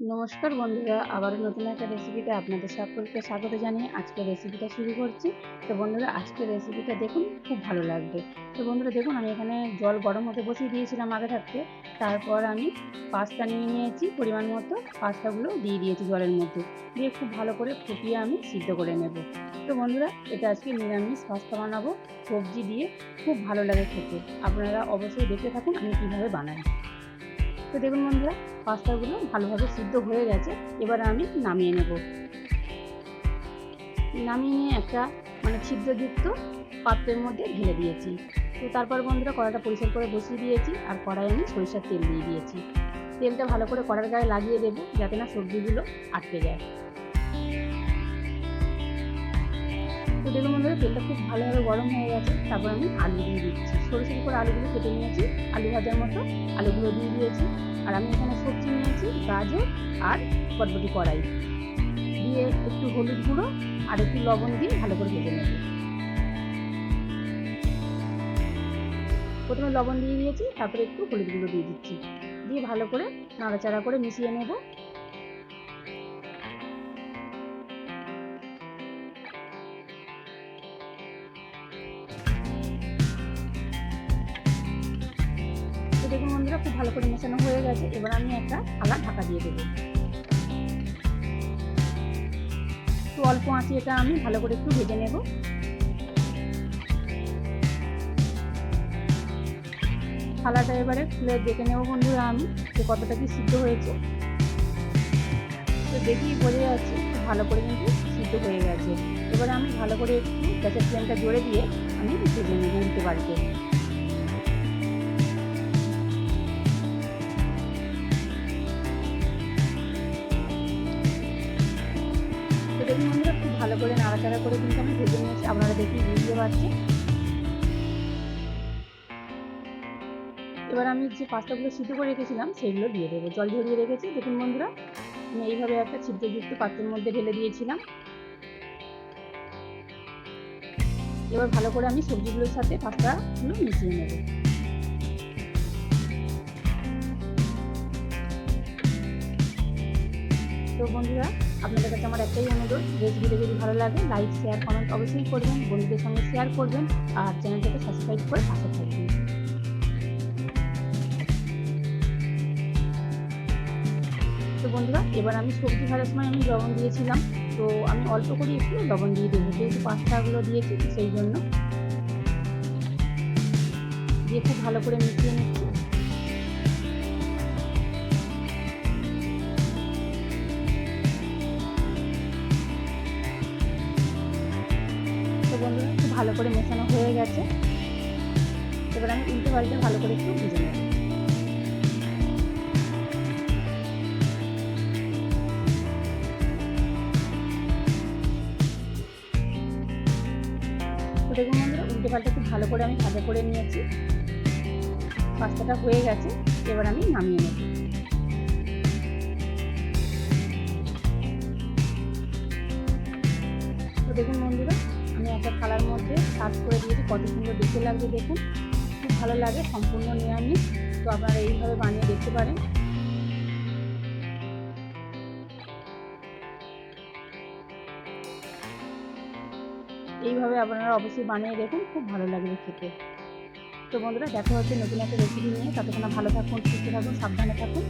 নমস্কার বন্ধুরা, আবারও নতুন একটা রেসিপিতে আপনাদের সকলকে স্বাগত জানিয়ে আজকে রেসিপিটা শুরু করছি। তো বন্ধুরা আজকে রেসিপিটা দেখুন, খুব ভালো লাগবে। তো বন্ধুরা, দেখুন, আমি এখানে জল গরম হতে বসিয়ে দিয়েছিলাম আগে থাকতে। তারপর আমি পাস্তা নিয়ে নিয়েছি, পরিমাণ মতো পাস্তাগুলো দিয়ে দিয়েছি জলের মধ্যে। দিয়ে খুব ভালো করে ফুটিয়ে আমি সিদ্ধ করে নেব। তো বন্ধুরা, এটা আজকে নিরামিষ পাস্তা বানাবো। সবজি দিয়ে খুব ভালো লাগে খেতে। আপনারা অবশ্যই দেখতে থাকুন, আমি কীভাবে বানাই। তো দেখুন বন্ধুরা, পাস্তাগুলো ভালোভাবে সিদ্ধ হয়ে গেছে। এবার আমি নামিয়ে নেব। নামিয়ে নিয়ে একটা মানে ছিদ্রযুক্ত পাত্রের মধ্যে ঢেলে দিয়েছি। তো তারপর বন্ধুরা কড়াটা পরিষ্কার করে বসিয়ে দিয়েছি, আর কড়াই আমি সরিষার তেল দিয়ে দিয়েছি। তেলটা ভালো করে কড়ার গায়ে লাগিয়ে দেবো, যাতে না সবজিগুলো আটকে যায়। তো দেখুন বন্ধুরা তেলটা খুব ভালোভাবে গরম হয়ে গেছে। তারপর আমি আলু দিয়ে দিচ্ছি। সরু সরু করে আলুগুলো কেটে নিয়েছি, আলু ভাজার মতো আলুগুলো দিয়ে দিয়েছি। আর আমি এখানে সবজি নিয়েছি, গাজর আর বটবটি কড়াই। দিয়ে একটু হলুদ গুঁড়ো আর একটু লবণ দিয়ে ভালো করে ভেজে নেব। প্রথমে লবণ দিয়ে দিয়েছি, তারপরে একটু হলুদ গুঁড়ো দিয়ে দিচ্ছি। দিয়ে ভালো করে নাড়াচাড়া করে মিশিয়ে নেব। দেখুন বন্ধুরা খুব ভালো করে মেশানো হয়ে গেছে। এবার আমি একটা থালা ঢাকা দিয়ে দেবো। একটু অল্প আঁচে এটা আমি ভালো করে একটু ভেজে নেব। থালাটা এবারে খুলে দেখে নেব বন্ধুরা আমি যে কতটা কি সিদ্ধ হয়েছে। তো দেখি বোঝা যাচ্ছে ভালো করে কিন্তু সিদ্ধ হয়ে গেছে। এবারে আমি ভালো করে একটু গ্যাসের ফ্লেমটা জোরে দিয়ে আমি ভেজে নেব উল্টে বাড়িতে। দেখুন বন্ধুরা খুব ভালো করে নাড়াচাড়া করে কিন্তু আমি ভেজে নিয়েছি। আপনারা দেখি বুঝতে পারছেন। এবার আমি যে পাস্তাগুলো সিদ্ধ করে রেখেছিলাম, সেগুলো দিয়ে দেবো। জল ঝরিয়ে রেখেছি। দেখুন বন্ধুরা, আমি এইভাবে একটা ছিদ্রযুক্ত পাত্রের মধ্যে ঢেলে দিয়েছিলাম। এবার ভালো করে আমি সবজিগুলোর সাথে পাস্তাগুলো মিশিয়ে নেব। তো বন্ধুরা, আপনাদের কাছে আমার একটাই অনুরোধ রেসিপিটা যদি ভালো লাগে লাইক শেয়ার কমেন্ট অবশ্যই করবেন, বন্ধুদের সঙ্গে শেয়ার করবেন, আর চ্যানেলটাকে সাবস্ক্রাইব করে পাশে থাকবেন। তো বন্ধুরা, এবার আমি সবজি ভাজার সময় আমি লবণ দিয়েছিলাম, তো আমি অল্প করে একটু লবণ দিয়ে দেবো, যেহেতু পাস্তাগুলো দিয়েছি, সেই জন্য। দিয়ে খুব ভালো করে মিশিয়ে নিচ্ছি। ভালো করে মেশানো হয়ে গেছে। এবার আমি উল্টে পাল্টে ভালো করে একটু ভেজে নেব। দেখুন বন্ধুরা উল্টে পাল্টে খুব ভালো করে আমি ভাজা করে নিয়েছি। পাস্তাটা হয়ে গেছে, এবার আমি নামিয়ে নেব। দেখুন বন্ধুরা আমি একটা থালার মধ্যে সার্ভ করে দিয়েছি। কত সুন্দর দেখতে লাগবে দেখুন। খুব ভালো লাগে সম্পূর্ণ নিরামিষ। তো আপনারা এইভাবে বানিয়ে দেখতে পারেন। এইভাবে আপনারা অবশ্যই বানিয়ে দেখুন। খুব ভালো লাগবে খেতে। তো বন্ধুরা, দেখা হচ্ছে নতুন একটা রেসিপি নিয়ে। ততক্ষণ ভালো থাকুন, সুস্থ থাকুন, সাবধানে থাকুন।